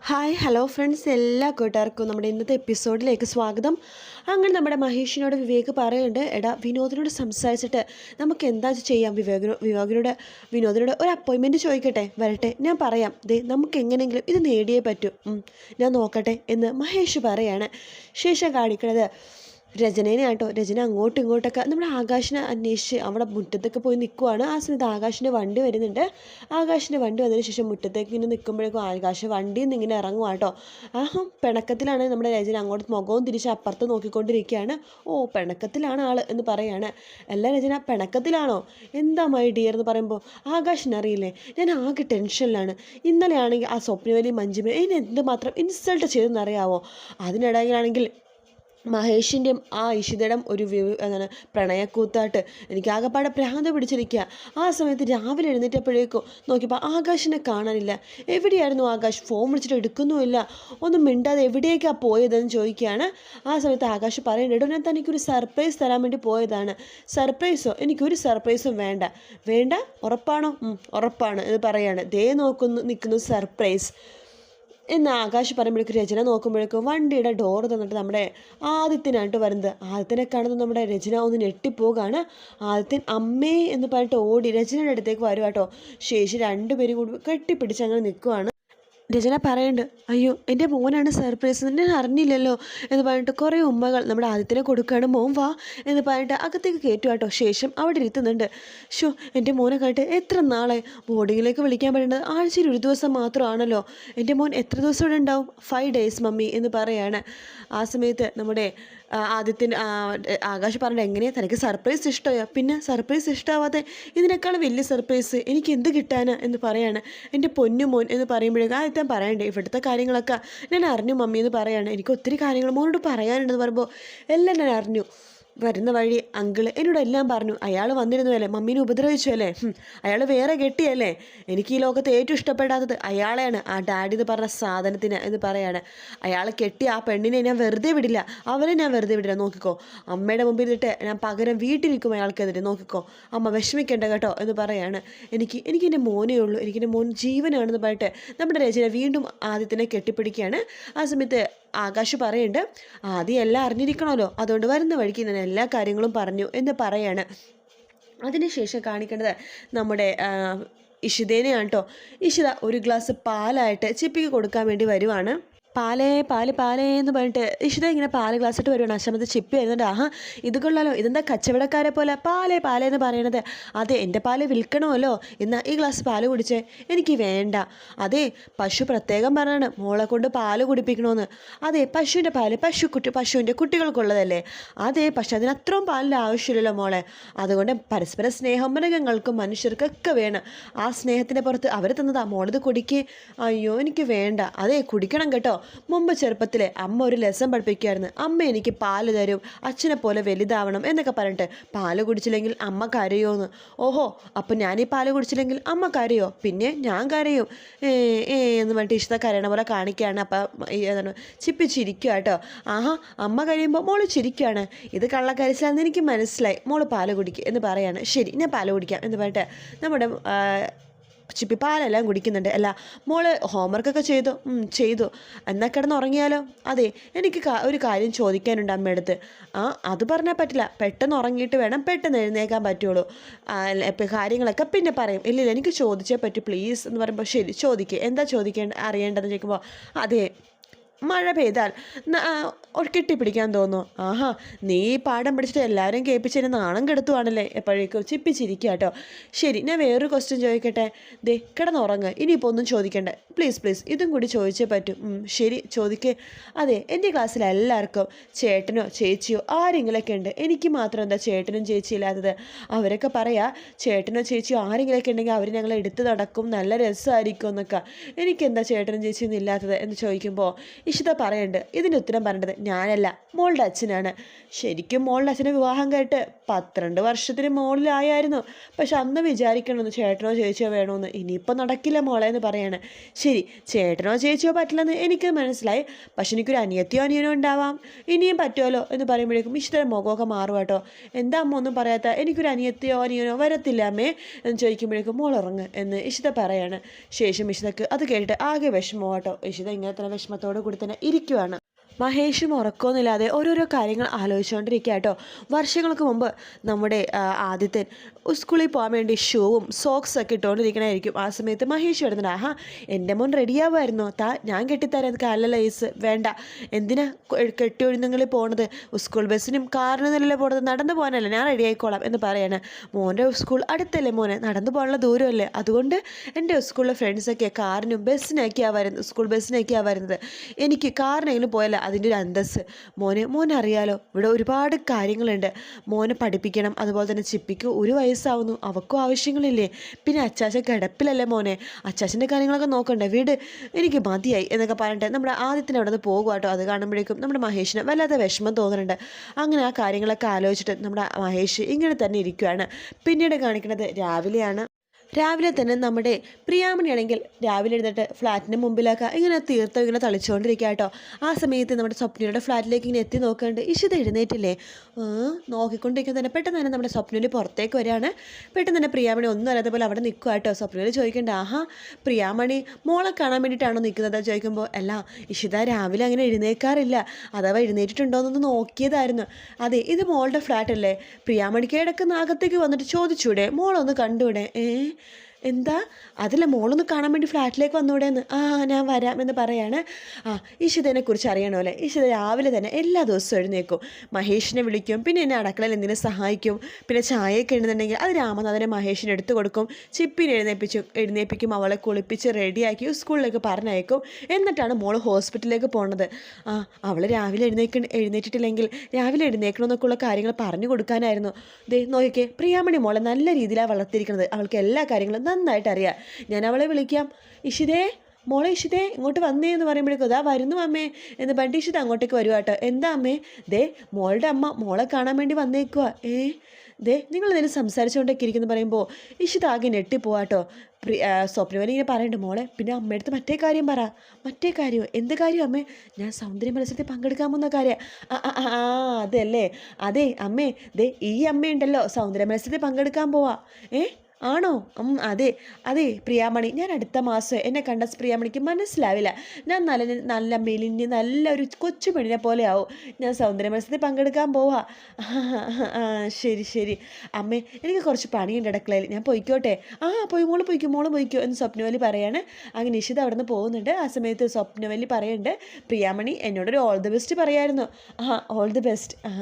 Hi hello friends. എല്ലാ കൂട്ടുകാർക്കും നമ്മുടെ ഇന്നത്തെ എപ്പിസോഡിലേക്ക് സ്വാഗതം. അങ്ങനെ നമ്മുടെ മഹേഷിനോട് വിവേക് പറയുന്നുണ്ട് എടാ വിനോദിനോട് സംസാരിച്ചിട്ട് നമുക്ക് എന്താ ചെയ്യാം? വിവേകിനോ വിവേകിനോട് വിനോദിനോട് ഒരു അപ്പോയിൻമെന്റ് ചോദിക്കട്ടെ? വരട്ടെ? ഞാൻ പറയാം. ദേ നമുക്ക് എങ്ങനെയെങ്കിലും ഇത് നേടിയേ പറ്റൂ. ഞാൻ നോക്കട്ടെ എന്ന് മഹേഷ് പറയാണ്. ശേഷം കാണിക്കണത് രചനേനെ ആട്ടോ രചന അങ്ങോട്ടും ഇങ്ങോട്ടൊക്കെ നമ്മുടെ ആകാശിനെ അന്വേഷിച്ച് അവിടെ മുറ്റത്തൊക്കെ പോയി നിൽക്കുവാണ് ആ സമയത്ത് ആകാശിന്റെ വണ്ടി വരുന്നുണ്ട്. ആകാശിന്റെ വണ്ടി വന്നതിന് ശേഷം മുറ്റത്തേക്ക് ഇങ്ങനെ നിൽക്കുമ്പോഴേക്കും ആകാശ് വണ്ടിയിൽ നിന്ന് ഇങ്ങനെ ഇറങ്ങും കേട്ടോ ആ പിണക്കത്തിലാണ് നമ്മുടെ രചന അങ്ങോട്ട് മുഖവും തിരിച്ച് അപ്പുറത്ത് നോക്കിക്കൊണ്ടിരിക്കുകയാണ്. ഓ പിണക്കത്തിലാണ് ആൾ എന്ന് പറയാണ്. അല്ല രചന പിണക്കത്തിലാണോ? എന്താ മൈ ഡിയർ എന്ന് പറയുമ്പോൾ ആകാശിനറിയില്ലേ? ഞാൻ ആകെ ടെൻഷനിലാണ്. ഇന്നലെയാണെങ്കിൽ ആ സ്വപ്നവലി മഞ്ജുമ എന്നെ എന്തുമാത്രം ഇൻസൾട്ട് ചെയ്തെന്നറിയാവോ? അതിനിടയിലാണെങ്കിൽ മഹേഷിന്റെയും ആ ഇഷിതയുടെ ഒരു എന്താണ് പ്രണയക്കൂത്താട്ട് എനിക്ക് ആകെപ്പാടെ ഭ്രാന്ത് പിടിച്ചിരിക്കുക ആ സമയത്ത് രാവിലെ എഴുന്നേറ്റപ്പോഴേക്കും നോക്കിയപ്പോൾ ആകാശിനെ കാണാനില്ല. എവിടെയായിരുന്നു ആകാശ്? ഫോൺ വിളിച്ചിട്ട് എടുക്കുന്നുമില്ല. ഒന്നും മിണ്ടാതെ എവിടേക്കാണ് പോയതെന്ന് ചോദിക്കുകയാണ്. ആ സമയത്ത് ആകാശ് പറയുന്നുണ്ട് ഞാൻ തനിക്കൊരു സർപ്രൈസ് തരാൻ വേണ്ടി പോയതാണ്. സർപ്രൈസോ? എനിക്കൊരു സർപ്രൈസും വേണ്ട. വേണ്ട? ഉറപ്പാണോ? ഉറപ്പാണ്. എന്ന് പറയാണ്. ദേ നോക്കുന്നു നിൽക്കുന്നു സർപ്രൈസ്. എന്ന് ആകാശ് പറയുമ്പോഴേക്കും രചന നോക്കുമ്പോഴേക്കും വണ്ടിയുടെ ഡോർ തന്നിട്ട് നമ്മുടെ ആദിത്യനായിട്ട് വരുന്നത്. ആദിത്യനെ കാണുന്നത് നമ്മുടെ രചന ഒന്ന് ഞെട്ടിപ്പോകാണ് ആദിത്യൻ അമ്മേ എന്ന് പറഞ്ഞിട്ട് ഓടി രചനയുടെ അടുത്തേക്ക് വരുവാട്ടോ ശേഷി രണ്ടുപേരും കൂടി കെട്ടിപ്പിടിച്ച് അങ്ങനെ നിൽക്കുവാണ്. രചന പറയുന്നുണ്ട് അയ്യോ എന്റെ മോനാണ് സർപ്രൈസ് ഞാൻ അറിഞ്ഞില്ലല്ലോ എന്ന് പറഞ്ഞിട്ട് കുറേ ഉമ്മകൾ നമ്മുടെ ആദ്യത്തിനെ കൊടുക്കുകയാണ് മോൻ വാ എന്ന് പറഞ്ഞിട്ട് അകത്തേക്ക് കയറ്റുക കേട്ടോ ശേഷം അവിടെ ഇരുത്തുന്നുണ്ട്. ഷോ എന്റെ മോനെ കണ്ടിട്ട് എത്ര നാളെ ബോർഡിങ്ങിലേക്ക് വിളിക്കാൻ പറ്റുന്നത് ആഴ്ചയിൽ ഒരു ദിവസം മാത്രമാണല്ലോ. എന്റെ മോൻ എത്ര ദിവസം ഇവിടെ ഉണ്ടാവും? ഫൈവ് ഡേയ്സ് മമ്മി എന്ന് പറയാണ്. ആ സമയത്ത് നമ്മുടെ ആ, ആദിത്യന്റെ ആ, ആകാശ് പറഞ്ഞത് എങ്ങനെയാ? തനിക്ക് സർപ്രൈസ് ഇഷ്ടമായോ? പിന്നെ സർപ്രൈസ് ഇഷ്ടമാവാതെ ഇതിനേക്കാൾ വലിയ സർപ്രൈസ് എനിക്ക് എന്ത് കിട്ടാനാ എന്ന് പറയാണ് എന്റെ പൊന്നു മോൻ എന്ന് പറയുമ്പോഴേക്കും ആദ്യത്തെ പറയണ്ടേ ഇവിടുത്തെ കാര്യങ്ങളൊക്കെ ഞാൻ അറിഞ്ഞു മമ്മി എന്ന് പറയാണ്. എനിക്ക് ഒത്തിരി കാര്യങ്ങൾ മോനോട് പറയാനുണ്ടെന്ന് പറയുമ്പോൾ എല്ലാം ഞാൻ അറിഞ്ഞു. വരുന്ന വഴി അങ്കിൾ എന്നോട് എല്ലാം പറഞ്ഞു. അയാൾ വന്നിരുന്നു അല്ലേ മമ്മീനെ ഉപദ്രവിച്ചു അല്ലേ അയാൾ വേറെ കെട്ടിയല്ലേ? എനിക്ക് ഈ ലോകത്ത് ഏറ്റവും ഇഷ്ടപ്പെടാത്തത് അയാളെയാണ്. ആ ഡാഡി എന്ന് പറഞ്ഞ സാധനത്തിന് എന്ന് പറയാണ്. അയാൾ കെട്ടി ആ പെണ്ണിനെ ഞാൻ വെറുതെ വിടില്ല. അവനെ ഞാൻ വെറുതെ വിടില്ല. നോക്കിക്കോ. അമ്മയുടെ മുമ്പിൽ നിന്നിട്ട് ഞാൻ പകരം വീട്ടിലിരിക്കും അയാൾക്കെതിരെ. നോക്കിക്കോ. അമ്മ വിഷമിക്കേണ്ട കേട്ടോ എന്ന് പറയാണ്. എനിക്ക് എനിക്ക് എന്റെ മോനേ ഉള്ളൂ. എനിക്കെന്റെ മോൻ ജീവനാണെന്ന് പറഞ്ഞിട്ട് നമ്മുടെ രചന വീണ്ടും ആദ്യത്തിനെ കെട്ടിപ്പിടിക്കുകയാണ്. ആ സമയത്ത് ആകാശ് പറയുന്നുണ്ട് ആദ്യം എല്ലാം അറിഞ്ഞിരിക്കണമല്ലോ. അതുകൊണ്ട് വരുന്ന വഴിക്ക് ഞാൻ എല്ലാ കാര്യങ്ങളും പറഞ്ഞു എന്ന് പറയാണ്. അതിനുശേഷം കാണിക്കേണ്ടത് നമ്മുടെ ഇഷിതേനെയാണ് കേട്ടോ ഇഷിത ഒരു ഗ്ലാസ് പാലായിട്ട് ചിപ്പിക്ക് കൊടുക്കാൻ വേണ്ടി വരുവാണ്. പാലേ പാൽ പാലേ എന്ന് പറഞ്ഞിട്ട് ഇഷിത ഇങ്ങനെ പാൽ ഗ്ലാസ് ഇട്ട് വരുവാണ്. അശ്രമത്ത് ചിപ്പി വരുന്നുണ്ട്. ആഹാ ഇത് കൊള്ളാലോ. ഇതെന്താ കച്ചവടക്കാരെ പോലെ? പാലേ പാലേ എന്ന് പറയണത് അതെ എന്റെ പാൽ വിൽക്കണമല്ലോ. എന്നാൽ ഈ ഗ്ലാസ് പാൽ കുടിച്ചേ? എനിക്ക് വേണ്ട. അതെ പശു പ്രത്യേകം പറഞ്ഞാണ്. മോളെ കൊണ്ട് പാൽ കുടിപ്പിക്കണമെന്ന് അതെ പശുവിന്റെ പാൽ പശു കുട്ടി പശുവിന്റെ കുട്ടികൾക്കുള്ളതല്ലേ? അതെ പക്ഷെ അതിന് അത്രയും പാലിന്റെ ആവശ്യമില്ലല്ലോ മോളെ. അതുകൊണ്ട് പരസ്പര സ്നേഹം മൃഗങ്ങൾക്കും മനുഷ്യർക്കൊക്കെ വേണം. ആ സ്നേഹത്തിന്റെ പുറത്ത് അവർ തന്നതാ. മോളത് കുടിക്ക്. അയ്യോ എനിക്ക് വേണ്ട. അതെ കുടിക്കണം കേട്ടോ. മുമ്പ് ചെറുപ്പത്തിലെ അമ്മ ഒരു ലെസൺ പഠിപ്പിക്കുമായിരുന്നു. അമ്മ എനിക്ക് പാൽ തരും അച്ഛനെ പോലെ വലുതാവണം എന്നൊക്കെ പറഞ്ഞിട്ട് പാൽ കുടിച്ചില്ലെങ്കിൽ അമ്മ കരയോന്ന് ഓഹോ അപ്പം ഞാൻ ഈ പാൽ കുടിച്ചില്ലെങ്കിൽ അമ്മ കരയോ? പിന്നെ ഞാൻ കരയും. ഏ എന്ന് പറഞ്ഞിട്ട് ഇഷ്ട കരയണ പോലെ കാണിക്കുകയാണ്. അപ്പം എന്താണ് ചിപ്പി കേട്ടോ ആഹാ അമ്മ കഴിയുമ്പോൾ മോൾ ചിരിക്കുകയാണ് ഇത് കള്ളക്കരിച്ചാന്ന് എനിക്ക് മനസ്സിലായി. മോൾ പാൽ കുടിക്കുക എന്ന് പറയാണ്. ശരി ഞാൻ പാൽ കുടിക്കാം എന്ന് പറഞ്ഞിട്ട് നമ്മുടെ ചിപ്പി പാലെല്ലാം കുടിക്കുന്നുണ്ട്. അല്ല മോൾ ഹോംവർക്കൊക്കെ ചെയ്തു. ചെയ്തു. എന്നാൽ കിടന്ന് ഉറങ്ങിയാലോ അതെ എനിക്ക് ഒരു കാര്യം ചോദിക്കാനുണ്ട് അമ്മയടുത്ത്. ആ അത് പറഞ്ഞാൽ പറ്റില്ല. പെട്ടെന്ന് ഉറങ്ങിയിട്ട് വേണം പെട്ടെന്ന് എഴുന്നേക്കാൻ പറ്റുള്ളൂ. കാര്യങ്ങളൊക്കെ പിന്നെ പറയും. ഇല്ലില്ല എനിക്ക് ചോദിച്ചേ പറ്റൂ. പ്ലീസ് എന്ന് പറയുമ്പോൾ ശരി ചോദിക്കുക എന്താ ചോദിക്കേണ്ട അറിയേണ്ടതെന്ന് ചോദിക്കുമ്പോൾ അതെ മഴ പെയ്താൽ കെട്ടിപ്പിടിക്കാൻ തോന്നുന്നു. ആഹാ നീ പാഠം പഠിച്ചിട്ട് എല്ലാവരും കേൾപ്പിച്ചതിന് നാണം കെടുത്തുവാണല്ലേ? എപ്പോഴേക്കും ചിപ്പിച്ചിരിക്കുക കേട്ടോ ശരി ഞാൻ വേറൊരു ക്വസ്റ്റ്യൻ ചോദിക്കട്ടെ? ദേ കിടന്നുറങ്ങ്. ഇനിയിപ്പോൾ ഒന്നും ചോദിക്കണ്ടേ. പ്ലീസ് പ്ലീസ് ഇതും കൂടി ചോദിച്ചേ പറ്റും. ശരി ചോദിക്കേ. അതെ എന്റെ ക്ലാസ്സിൽ എല്ലാവർക്കും ചേട്ടനോ ചേച്ചിയോ ആരെങ്കിലൊക്കെ ഉണ്ട്? എനിക്ക് മാത്രം എന്താ ചേട്ടനും ചേച്ചി ഇല്ലാത്തത്? അവരൊക്കെ പറയാ ചേട്ടനോ ചേച്ചിയോ ആരെങ്കിലൊക്കെ ഉണ്ടെങ്കിൽ അവർ ഞങ്ങൾ എടുത്ത് നടക്കും. നല്ല രസമായിരിക്കും എന്നൊക്കെ. എനിക്കെന്താ ചേട്ടനും ചേച്ചിയൊന്നും ഇല്ലാത്തത് എന്ന് ചോദിക്കുമ്പോൾ ഇഷിത പറയുന്നുണ്ട് ഇതിന് ഉത്തരം പറയേണ്ടത് ഞാനല്ല മോളുടെ അച്ഛനാണ്. ശരിക്കും മോളുടെ അച്ഛനെ വിവാഹം കേട്ട് പന്ത്രണ്ട് വർഷത്തിന് മുകളിലായായിരുന്നു. പക്ഷെ അന്ന് വിചാരിക്കണമെന്ന് ചേട്ടനോ ചേച്ചിയോ വേണമെന്ന് ഇനിയിപ്പോൾ നടക്കില്ല മോളെ എന്ന് പറയാണ്. ശരി ചേട്ടനോ ചേച്ചിയോ പറ്റില്ലെന്ന് എനിക്ക് മനസ്സിലായി. പക്ഷെ എനിക്കൊരു അനിയത്തിയോ അനിയനോ ഉണ്ടാവാം. ഇനിയും പറ്റുമല്ലോ എന്ന് പറയുമ്പോഴേക്കും ഇഷ്ടം മുഖമൊക്കെ മാറും കേട്ടോ. എന്താ അമ്മ ഒന്നും പറയാത്ത എനിക്കൊരു അനിയത്തിയോ അനിയനോ വരത്തില്ല അമ്മേ എന്ന് ചോദിക്കുമ്പോഴേക്കും മോൾ ഉറങ്ങ് എന്ന് ഇഷിത പറയാണ്. ശേഷം ഇഷിതക്ക് അത് കേട്ടിട്ട് ആകെ വിഷമം കേട്ടോ. ഇഷിത ഇങ്ങനെ തന്നെ വിഷമത്തോടു കൂടി തന്നെ ഇരിക്കുവാണ്. മഹേഷും ഉറക്കമൊന്നുമില്ലാതെ ഓരോരോ കാര്യങ്ങൾ ആലോചിച്ചുകൊണ്ടിരിക്കുക കേട്ടോ. വർഷങ്ങൾക്ക് മുമ്പ് നമ്മുടെ ആദിത്യൻ സ്കൂളിൽ പോകാൻ വേണ്ടി ഷൂവും സോക്സ് ഒക്കെ ഇട്ടുകൊണ്ടിരിക്കണമായിരിക്കും ആ സമയത്ത് മഹേഷ് വരുന്നുണ്ട്. ആഹാ എന്റെ മോൻ റെഡിയാവുമായിരുന്നു താ ഞാൻ കെട്ടിത്തരാം. കാലിലെ ലൈസ് വേണ്ട. എന്തിനാ കെട്ടിയൊഴുന്നങ്ങളിൽ പോണത്? സ്കൂൾ ബസ്സിനും കാറിനൊന്നുമല്ലല്ലോ പോണത്. നടന്നു പോകാനല്ലേ? ഞാൻ റെഡി ആയിക്കോളാം എന്ന് പറയാണ്. മോന്റെ സ്കൂൾ അടുത്തല്ലേ മോനെ? നടന്നു പോകാനുള്ള ദൂരമല്ലേ? അതുകൊണ്ട് എന്റെ സ്കൂളിലെ ഫ്രണ്ട്സൊക്കെ കാറിനും ബസ്സിനൊക്കെയാണ് വരുന്നത്. സ്കൂൾ ബസ്സിനൊക്കെയാണ് വരുന്നത്. എനിക്ക് കാറിനെങ്കിലും പോയല്ല അതിന്റെ ഒരു അന്തസ്സ്. മോനെ മോനറിയാലോ ഇവിടെ ഒരുപാട് കാര്യങ്ങളുണ്ട്. മോനെ പഠിപ്പിക്കണം അതുപോലെ തന്നെ ചിപ്പിക്ക് ഒരു വയസ്സാവുന്നു. അവക്കും ആവശ്യങ്ങളില്ലേ? പിന്നെ അച്ചാച്ചൻ കിടപ്പിലല്ലേ മോനെ? അച്ചാച്ചന്റെ കാര്യങ്ങളൊക്കെ നോക്കണ്ടേ? വീട് എനിക്ക് മതിയായി എന്നൊക്കെ പറഞ്ഞിട്ട് നമ്മുടെ ആദ്യത്തിന് അവിടെ നിന്ന് പോകുക കേട്ടോ. അത് കാണുമ്പോഴേക്കും നമ്മുടെ മഹേഷിന് വല്ലാതെ വിഷമം തോന്നുന്നുണ്ട്. അങ്ങനെ ആ കാര്യങ്ങളൊക്കെ ആലോചിച്ചിട്ട് നമ്മുടെ മഹേഷ് ഇങ്ങനെ തന്നെ ഇരിക്കുകയാണ് പിന്നീട് കാണിക്കുന്നത് രാവിലെയാണ്. രാവിലെ തന്നെ നമ്മുടെ പ്രിയാമണിയാണെങ്കിൽ രാവിലെ എഴുന്നിട്ട് ഫ്ലാറ്റിന്റെ മുമ്പിലൊക്കെ ഇങ്ങനെ തീർത്ത് ഇങ്ങനെ തളിച്ചുകൊണ്ടിരിക്കുക കേട്ടോ. ആ സമയത്ത് നമ്മുടെ സ്വപ്നയുടെ ഫ്ലാറ്റിലേക്ക് ഇങ്ങനെ എത്തി നോക്കേണ്ട ഇഷിത എഴുന്നേറ്റില്ലേ? നോക്കിക്കൊണ്ടിരിക്കുന്ന തന്നെ. പെട്ടെന്ന് തന്നെ നമ്മുടെ സ്വപ്നയിൽ പുറത്തേക്ക് വരികയാണ്. പെട്ടെന്ന് തന്നെ പ്രിയാമണി ഒന്നും അറിയാത്ത പോലെ അവിടെ നിൽക്കുക കേട്ടോ. സ്വപ്നയിൽ ചോദിക്കേണ്ട. ആഹാ പ്രിയാമണി മോളെ കാണാൻ വേണ്ടിയിട്ടാണോ നിൽക്കുന്നത്? ചോദിക്കുമ്പോൾ അല്ല ഇഷിത രാവിലെ അങ്ങനെ എഴുന്നേക്കാറില്ല. അഥവാ എഴുന്നേറ്റിട്ടുണ്ടോ എന്നൊന്ന് നോക്കിയതായിരുന്നു. അതെ ഇത് മോളുടെ ഫ്ലാറ്റ് അല്ലേ പ്രിയാമണിക്ക് ഇടയ്ക്ക് അകത്തേക്ക് വന്നിട്ട് ചോദിച്ചൂടെ? മോളൊന്ന് കണ്ടൂടെ? ഏ എന്താ? അതില്ല മോളൊന്ന് കാണാൻ വേണ്ടി ഫ്ലാറ്റിലേക്ക് വന്നൂടെ എന്ന് ആ ഞാൻ വരാം എന്ന് പറയാണ്. ആ ഇഷിതനെ കുറിച്ച് അറിയണമല്ലേ ഇഷിത രാവിലെ തന്നെ എല്ലാ ദിവസവും എഴുന്നേക്കും മഹേഷിനെ വിളിക്കും. പിന്നെ എന്നെ അടക്കളയിൽ എന്തിനും സഹായിക്കും? പിന്നെ ചായയൊക്കെ എഴുന്നുണ്ടെങ്കിൽ അത് രാമനാഥനെ മഹേഷിന് എടുത്തു കൊടുക്കും. ചിപ്പിനെ എഴുന്നേപ്പിച്ചു എഴുന്നേപ്പിക്കും അവളെ കുളിപ്പിച്ച് റെഡിയാക്കി സ്കൂളിലേക്ക് പറഞ്ഞയക്കും. എന്നിട്ടാണ് മോൾ ഹോസ്പിറ്റലിലേക്ക് പോകുന്നത് ആ അവൾ രാവിലെ എഴുന്നേക്ക എഴുന്നേറ്റിട്ടില്ലെങ്കിൽ രാവിലെ എഴുന്നേക്കണമെന്നൊക്കെയുള്ള കാര്യങ്ങൾ പറഞ്ഞു കൊടുക്കാനായിരുന്നു. ദേ നോക്കിയേ പ്രിയാമണി മോളെ നല്ല രീതിയിലാണ് വളർത്തിയിരിക്കുന്നത് അവൾക്ക് എല്ലാ കാര്യങ്ങളും നന്നായിട്ട് അറിയാം ഞാൻ അവളെ വിളിക്കാം. ഇഷിതേ മോളെ ഇഷിതേ ഇങ്ങോട്ട് വന്നേ എന്ന് പറയുമ്പോഴേക്കും അതാ വരുന്നു അമ്മേ എന്ന് പറഞ്ഞിട്ട് ഇഷിത അങ്ങോട്ടേക്ക് വരുവാ കേട്ടോ. എന്താ അമ്മേ? ദേ മോളുടെ അമ്മ മോളെ കാണാൻ വേണ്ടി വന്നേക്കുക ഏ? ദേ നിങ്ങൾ എന്തെങ്കിലും സംസാരിച്ചുകൊണ്ടൊക്കെ ഇരിക്കുന്നു പറയുമ്പോൾ ഇഷിത ആകെ ഞെട്ടിപ്പോവാട്ടോ പ്രി സ്വപ്നവലി ഇങ്ങനെ പറയണ്ട മോളെ പിന്നെ അമ്മയടുത്ത് മറ്റേ കാര്യം പറ. മറ്റേ കാര്യമോ എന്ത് കാര്യം അമ്മേ? ഞാൻ സൗന്ദര്യ മത്സരത്തിൽ പങ്കെടുക്കാമെന്ന കാര്യം. ആ ആ, അതല്ലേ? അതെ അമ്മേ ദേ ഈ അമ്മയുണ്ടല്ലോ സൗന്ദര്യ മത്സരത്തിൽ പങ്കെടുക്കാൻ പോവാ. ഏ? ആണോ? അതെ. അതെ പ്രിയാമണി. ഞാൻ അടുത്ത മാസം എന്നെ കണ്ട പ്രിയാമണിക്ക് മനസ്സിലാവില്ല. ഞാൻ നല്ല നല്ല മെലിഞ്ഞ് നല്ലൊരു കൊച്ചു പെണ്ണിനെ പോലെ ആവും. ഞാൻ സൗന്ദര്യ മത്സരത്തിൽ പങ്കെടുക്കാൻ പോവാ. ശരി ശരി. അമ്മേ എനിക്ക് കുറച്ച് പണിയുണ്ട് അടുക്കളയിൽ. ഞാൻ പൊയ്ക്കോട്ടെ. ആ പോയി മോൾ പൊയ്ക്കും മോൾ പൊയ്ക്കോ എന്ന് സ്വപ്നവലി പറയാണ്. അങ്ങനെ നിഷിത അവിടെ നിന്ന് പോകുന്നുണ്ട്. ആ സമയത്ത് സ്വപ്നവലി പറയുന്നുണ്ട് പ്രിയാമണി എന്നോടൊരു ഓൾ ദി ബെസ്റ്റ് പറയായിരുന്നു. ആ ഓൾ ദി ബെസ്റ്റ് ആ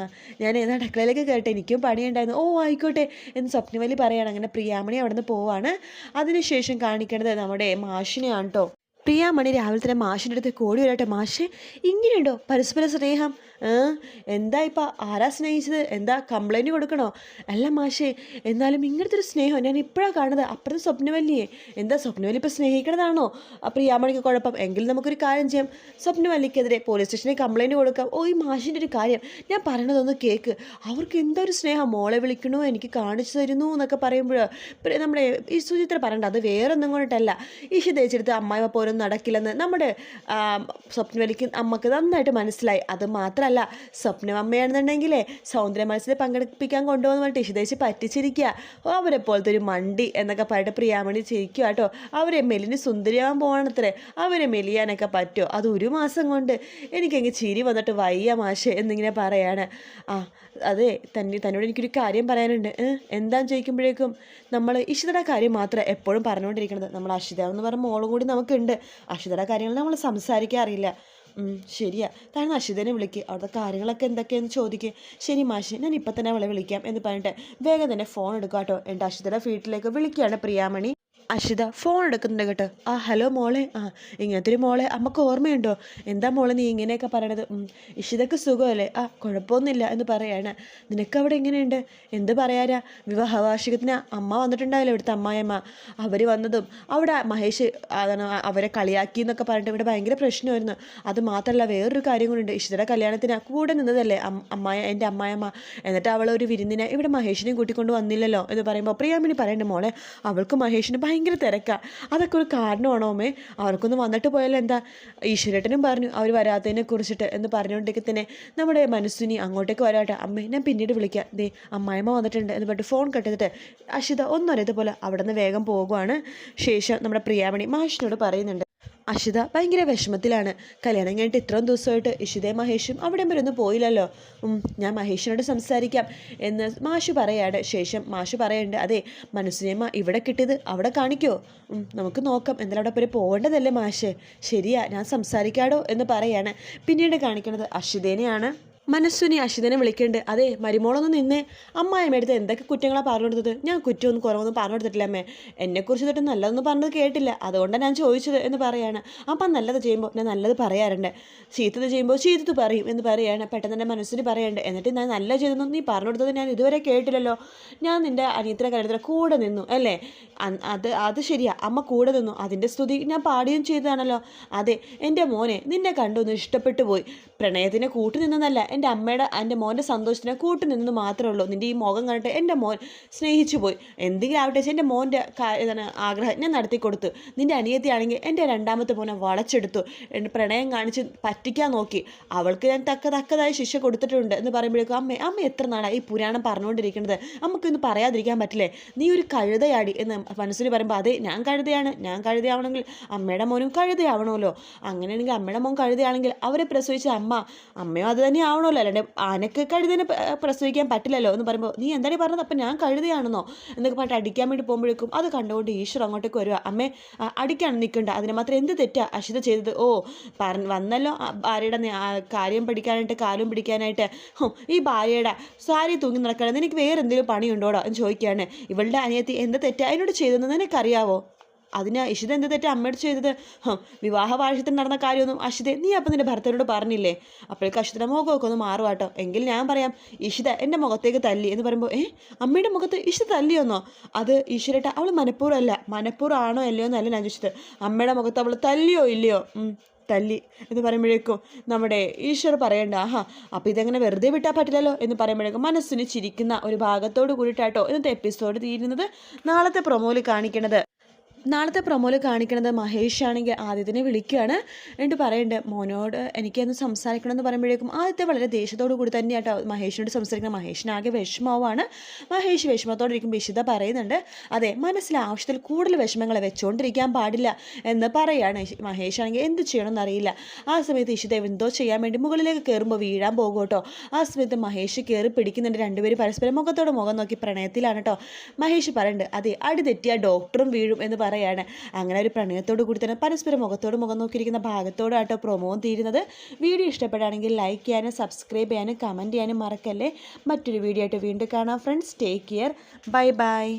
ഞാൻ ഏതാ അടുക്കളയിലേക്ക് കേട്ടെ. എനിക്കും പണിയുണ്ടായിരുന്നു. ഓ ആയിക്കോട്ടെ എന്ന് സ്വപ്നവലി പറയാണ്. അങ്ങനെ പ്രിയാമണി അവിടെ നിന്ന് പോവാണ്. അതിനുശേഷം കാണിക്കേണ്ടത് നമ്മുടെ മാഷിനെയാണ് കേട്ടോ പ്രിയാമണി രാവിലെ തന്നെ മാഷിന്റെ അടുത്ത് കോടി വരട്ടെ മാഷ്. ഇങ്ങനെയുണ്ടോ? പരസ്പര സ്നേഹം? എന്താ ഇപ്പം ആരാ സ്നേഹിച്ചത്? എന്താ കംപ്ലൈന്റ് കൊടുക്കണോ? അല്ല മാഷേ എന്നാലും ഇങ്ങനത്തെ ഒരു സ്നേഹം ഞാൻ ഇപ്പോഴാണ് കാണുന്നത്. അപ്പുറത്തെ സ്വപ്നവല്ലിയെ. എന്താ സ്വപ്നവല്ലി ഇപ്പോൾ സ്നേഹിക്കണതാണോ? പ്രിയാമണിക്ക് കുഴപ്പം. എങ്കിൽ നമുക്കൊരു കാര്യം ചെയ്യാം. സ്വപ്നവല്ലിക്കെതിരെ പോലീസ് സ്റ്റേഷനിൽ കംപ്ലൈന്റ് കൊടുക്കാം. ഓ ഈ മാഷിന്റെ ഒരു കാര്യം ഞാൻ പറയണതൊന്ന് കേക്ക്. അവർക്ക് എന്താ ഒരു സ്നേഹം മോളെ വിളിക്കണു? എനിക്ക് കാണിച്ചു തരുന്നു എന്നൊക്കെ പറയുമ്പോൾ നമ്മുടെ ഈ സുചിത്ര പറയണ്ട അത് വേറെ ഒന്നും കൊണ്ടിട്ടല്ല. ഈശു തേച്ചെടുത്ത് അമ്മായിമ്മ പോലും നടക്കില്ലെന്ന് നമ്മുടെ സ്വപ്നവലിക്ക് അമ്മയ്ക്ക് നന്നായിട്ട് മനസ്സിലായി. അത് മാത്രമല്ല സ്വപ്നം അമ്മയാണെന്നുണ്ടെങ്കിലേ സൗന്ദര്യ മത്സരത്തിൽ പങ്കെടുപ്പിക്കാൻ കൊണ്ടുപോകുന്ന പറഞ്ഞിട്ട് പറ്റിച്ചിരിക്കുക. ഓ അവരെ പോലത്തെ ഒരു മണ്ടി എന്നൊക്കെ പറഞ്ഞിട്ട് പ്രിയാമണി ചിരിക്കുക കേട്ടോ. അവരെ മെലിന് സുന്ദരിയാവാൻ പോകണത്രേ അവരെ മെലിയാനൊക്കെ പറ്റുമോ? അത് ഒരു മാസം കൊണ്ട്. എനിക്കങ്ങ് ചിരി വന്നിട്ട് വയ്യ മാഷെ എന്നിങ്ങനെ പറയാണ്. ആ അതെ തന്നെ തന്നോട് എനിക്കൊരു കാര്യം പറയാനുണ്ട്? എന്താന്ന് ചോദിക്കുമ്പോഴേക്കും നമ്മൾ ഇഷിതയുടെ കാര്യം മാത്രം എപ്പോഴും പറഞ്ഞുകൊണ്ടിരിക്കുന്നത് നമ്മൾ അഷിത എന്ന് പറഞ്ഞ മോളും കൂടി നമുക്കുണ്ട്. അഷിതയുടെ കാര്യങ്ങൾ നമ്മൾ സംസാരിക്കാറില്ല. ശരിയാ. താൻ അഷിതനെ വിളിക്കുക അവിടുത്തെ കാര്യങ്ങളൊക്കെ എന്തൊക്കെയെന്ന് ചോദിക്കുക ശരി മാഷി ഞാൻ ഇപ്പം തന്നെ അവളെ വിളിക്കാം എന്ന് പറഞ്ഞിട്ട് വേഗം തന്നെ ഫോൺ എടുക്കുക കേട്ടോ എന്റെ അഷിതയുടെ വീട്ടിലേക്ക് വിളിക്കുകയാണ് പ്രിയാമണി. അഷിത ഫോൺ എടുക്കുന്നുണ്ട് കേട്ടോ. ആ ഹലോ മോളെ. ആ ഇങ്ങനത്തെ ഒരു മോളെ. അമ്മയ്ക്ക് ഓർമ്മയുണ്ടോ? എന്താ മോളെ നീ ഇങ്ങനെയൊക്കെ പറയണത്? ഇഷിതക്ക് സുഖമല്ലേ? ആ കുഴപ്പമൊന്നുമില്ല എന്ന് പറയാണ്. നിനക്ക് അവിടെ എങ്ങനെയുണ്ട്? എന്ത് പറയാനാ? വിവാഹ വാർഷികത്തിന് അമ്മ വന്നിട്ടുണ്ടാവില്ല ഇവിടുത്തെ അമ്മായിയമ്മ? അവർ വന്നതും അവിടെ മഹേഷ് അതാണ് അവരെ കളിയാക്കി എന്നൊക്കെ പറഞ്ഞിട്ട് ഇവിടെ ഭയങ്കര പ്രശ്നമായിരുന്നു. അത് മാത്രമല്ല വേറൊരു കാര്യം കൂടിയുണ്ട് ഇഷിതയുടെ കല്യാണത്തിന് കൂടെ നിന്നതല്ലേ അമ്മായ എന്റെ അമ്മായിയമ്മ? എന്നിട്ട് അവൾ ഒരു വിരുന്നിനെ ഇവിടെ മഹേഷിനെയും കൂട്ടിക്കൊണ്ട് വന്നില്ലല്ലോ എന്ന് പറയുമ്പോൾ പ്രിയാമിനി പറയണ്ട മോളെ. അവൾക്ക് മഹേഷിന് തിരക്കാ. അതൊക്കെ ഒരു കാരണമാണോ അമ്മേ? അവർക്കൊന്ന് വന്നിട്ട് പോയാലും എന്താ? ഈശ്വരേട്ടനും പറഞ്ഞു അവർ വരാത്തതിനെ കുറിച്ചിട്ട് എന്ന് പറഞ്ഞുകൊണ്ടേക്ക് തന്നെ നമ്മുടെ മനസ്സിനി അങ്ങോട്ടേക്ക് വരാട്ടെ. അമ്മേ ഞാൻ പിന്നീട് വിളിക്കാം. ദേ അമ്മായിമ്മ വന്നിട്ടുണ്ട് എന്ന് പറഞ്ഞിട്ട് ഫോൺ കെട്ടിട്ട് അഷിത ഒന്നും അറിയാത്ത പോലെ അവിടെ നിന്ന് വേഗം പോകുവാണ്. ശേഷം നമ്മുടെ പ്രിയാമണി മഹേഷിനോട് പറയുന്നുണ്ട്. അഷിത ഭയങ്കര വിഷമത്തിലാണ്. കല്യാണം കഴിഞ്ഞിട്ട് ഇത്രയും ദിവസമായിട്ട് ഇഷിതയും മഹേഷും അവിടെ വരെ ഒന്നും പോയില്ലല്ലോ. ഞാൻ മഹേഷിനോട് സംസാരിക്കാം എന്ന് മാഷു പറയാണ് ശേഷം മാഷു പറയുന്നുണ്ട് അതെ മനസ്സിനെയമ്മ ഇവിടെ കിട്ടിയത് അവിടെ കാണിക്കോ. നമുക്ക് നോക്കാം എന്തായാലും അവിടെ പോയി പോകേണ്ടതല്ലേ മാഷ്. ശരിയാ ഞാൻ സംസാരിക്കാടോ എന്ന് പറയാണ്. പിന്നീട് കാണിക്കുന്നത് അഷിതേനെയാണ് മനസ്സുനി അഷിതനെ വിളിക്കുന്നുണ്ട് അതെ മരുമോളൊന്ന് നിന്നേ മേടത്ത് എന്തൊക്കെ കുറ്റങ്ങളാണ് പറഞ്ഞു കൊടുത്തത് ഞാൻ കുറ്റമൊന്നും കുറവൊന്നും പറഞ്ഞു കൊടുത്തിട്ടില്ല അമ്മേ. എന്നെക്കുറിച്ച് തൊട്ട് നല്ലതൊന്നും പറഞ്ഞത് കേട്ടില്ല. അതുകൊണ്ടാണ് ഞാൻ ചോദിച്ചത് എന്ന് പറയാണ്. അപ്പം നല്ലത് ചെയ്യുമ്പോൾ ഞാൻ നല്ലത് പറയാറുണ്ട്. ചീത്തത് ചെയ്യുമ്പോൾ ചീത്തത് പറയും എന്ന് പറയാണ്. പെട്ടെന്ന് എന്റെ മനസ്സിന് പറയണ്ട്. എന്നിട്ട് ഞാൻ നല്ല ചെയ്തെന്നും നീ പറഞ്ഞു കൊടുത്തത് ഞാൻ ഇതുവരെ കേട്ടില്ലല്ലോ. ഞാൻ നിന്റെ അനിയത്തിന്റെ കാര്യത്തിൽ കൂടെ നിന്നു അല്ലേ? അത് അത് ശരിയാ. അമ്മ കൂടെ നിന്നു. അതിന്റെ സ്തുതി ഞാൻ പാടുകയും ചെയ്തതാണല്ലോ. അതെ എന്റെ മോനെ നിന്നെ കണ്ടൊന്ന് ഇഷ്ടപ്പെട്ടു പോയി. പ്രണയത്തിനെ കൂട്ടു നിന്നതല്ല എന്റെ അമ്മയുടെ എന്റെ മോന്റെ സന്തോഷത്തിന് കൂട്ടു നിന്ന് മാത്രമേ ഉള്ളൂ. നിന്റെ ഈ മുഖം കണ്ടിട്ട് എന്റെ മോൻ സ്നേഹിച്ചു പോയി. എന്തെങ്കിലും ആവട്ടെ എന്റെ മോന്റെ ഇതാണ് ആഗ്രഹം ഞാൻ നടത്തി കൊടുത്തു. നിന്റെ അനിയത്തിയാണെങ്കിൽ എന്റെ രണ്ടാമത്തെ മോനെ വളച്ചെടുത്തു. പ്രണയം കാണിച്ച് പറ്റിക്കാൻ നോക്കി. അവൾക്ക് ഞാൻ തക്ക തക്കതായ ശിക്ഷ കൊടുത്തിട്ടുണ്ട് എന്ന് പറയുമ്പോഴേക്കും അമ്മ അമ്മ എത്ര നാളായി ഈ പുരാണം പറഞ്ഞുകൊണ്ടിരിക്കുന്നത്? നമുക്കൊന്ന് പറയാതിരിക്കാൻ പറ്റില്ലേ? നീ ഒരു കഴുതയാടി എന്ന് മനസ്സിൽ പറയുമ്പോൾ അതെ ഞാൻ കഴുതയാണ്. ഞാൻ കഴുതയാവണമെങ്കിൽ അമ്മയുടെ മോനും കഴുതയാവണമല്ലോ. അങ്ങനെയാണെങ്കിൽ അമ്മയുടെ മോൻ കഴുതയാണെങ്കിൽ അവരെ പ്രസവിച്ച അമ്മ അമ്മയും അത് തന്നെ ആവണമല്ലോ അല്ലാണ്ട് ആനക്ക് കഴുതനെ പ്രസവിക്കാൻ പറ്റില്ലല്ലോ എന്ന് പറയുമ്പോൾ നീ എന്താണ് പറഞ്ഞത്? അപ്പം ഞാൻ കഴുതയാണെന്നോ? എന്നൊക്കെ പറഞ്ഞിട്ട് അടിക്കാൻ വേണ്ടി പോകുമ്പോഴേക്കും അത് കണ്ടുകൊണ്ട് ഈശ്വർ അങ്ങോട്ടേക്ക് വരിക. അമ്മേ അടിക്കാണ് നിൽക്കണ്ട അതിന് മാത്രം എന്ത് തെറ്റാ? അശിത ചെയ്തത്. ഓ പറഞ്ഞ് വന്നല്ലോ ഭാര്യയുടെ കാര്യം പഠിക്കാനായിട്ട് കാലും പിടിക്കാനായിട്ട്. ഈ ഭാര്യയുടെ സാരി തൂങ്ങി നടക്കണം. നിനക്ക് വേറെ എന്തെങ്കിലും പണിയുണ്ടോടോ? എന്ന് ചോദിക്കുകയാണ്. ഇവളുടെ അനിയത്തി എന്ത് തെറ്റാ? അതിനോട് ചെയ്തതെന്ന് നിനക്കറിയാവോ? അതിന് ഇഷിത എന്ത് തെറ്റ അമ്മയോട് ചെയ്തത്? വിവാഹ വാഴ്ചത്തിൽ നടന്ന കാര്യമൊന്നും അഷിത നീ അപ്പം നിന്റെ ഭർത്താവിനോട് പറഞ്ഞില്ലേ? അപ്പോഴേക്ക് അഷിതയുടെ മുഖമൊക്കെ ഒന്ന് മാറുവാട്ടോ എങ്കിൽ ഞാൻ പറയാം ഇഷിത എന്റെ മുഖത്തേക്ക് തല്ലി എന്ന് പറയുമ്പോൾ ഏ അമ്മയുടെ മുഖത്ത് ഇഷിത തല്ലിയൊന്നോ? അത് ഈശ്വരട്ട അവൾ മനഃപൂർവം അല്ല മനഃപൂർവം ആണോ അല്ലയോ എന്നല്ല ഞാൻ ചോദിച്ചത്. അമ്മയുടെ മുഖത്ത് അവൾ തല്ലിയോ ഇല്ലയോ? തല്ലി എന്ന് പറയുമ്പോഴേക്കും നമ്മുടെ ഈശ്വർ പറയണ്ട ആഹാ അപ്പോൾ ഇതെങ്ങനെ വെറുതെ വിട്ടാൽ പറ്റില്ലല്ലോ? എന്ന് പറയുമ്പോഴേക്കും മനസ്സിന് ചിരിക്കുന്ന ഒരു ഭാഗത്തോട് കൂടിയിട്ടാട്ടോ ഇന്നത്തെ എപ്പിസോഡ് തീരുന്നത്. നാളത്തെ പ്രൊമോയിൽ കാണിക്കണത്. നാളത്തെ പ്രൊമോയിൽ കാണിക്കണത് മഹേഷ് ആണെങ്കിൽ ആദ്യത്തിനെ വിളിക്കുകയാണ്. എന്നിട്ട് പറയുന്നുണ്ട് മോനോട് എനിക്കൊന്ന് സംസാരിക്കണമെന്ന് പറയുമ്പോഴേക്കും ആദ്യത്തെ വളരെ ദേഷ്യത്തോടു കൂടി തന്നെയാട്ടോ മഹേഷിനോട് സംസാരിക്കുന്നത് മഹേഷിനാകെ വിഷമവുമാണ്. മഹേഷ് വിഷമത്തോടെ ഇരിക്കും ഇഷിത പറയുന്നുണ്ട് അതെ മനസ്സിൽ ആവശ്യത്തിൽ കൂടുതൽ വിഷമങ്ങളെ വെച്ചുകൊണ്ടിരിക്കാൻ പാടില്ല എന്ന് പറയുകയാണ് മഹേഷ് ആണെങ്കിൽ എന്ത് ചെയ്യണമെന്ന് അറിയില്ല. ആ സമയത്ത് ഇഷിത എന്തോ ചെയ്യാൻ വേണ്ടി മുകളിലേക്ക് കയറുമ്പോൾ വീഴാൻ പോകും കേട്ടോ. ആ സമയത്ത് മഹേഷ് കയറി പിടിക്കുന്നുണ്ട്. രണ്ടുപേരും പരസ്പരം മുഖത്തോട് മുഖം നോക്കി പ്രണയത്തിലാണ് കേട്ടോ. മഹേഷ് പറയുന്നുണ്ട് അതെ അടി തെറ്റിയ ഡോക്ടറും വീഴും എന്ന് പറയാണ്. അങ്ങനെ ഒരു പ്രണയത്തോട് കൂടി തന്നെ പരസ്പരം മുഖത്തോട് മുഖം നോക്കിയിരിക്കുന്ന ഭാഗത്തോടാട്ടോ പ്രൊമോവും തീരുന്നത്. വീഡിയോ ഇഷ്ടപ്പെടുകയാണെങ്കിൽ ലൈക്ക് ചെയ്യാനും സബ്സ്ക്രൈബ് ചെയ്യാനും കമന്റ് ചെയ്യാനും മറക്കല്ലേ. മറ്റൊരു വീഡിയോ ആയിട്ട് വീണ്ടും കാണാം. Friends take care bye bye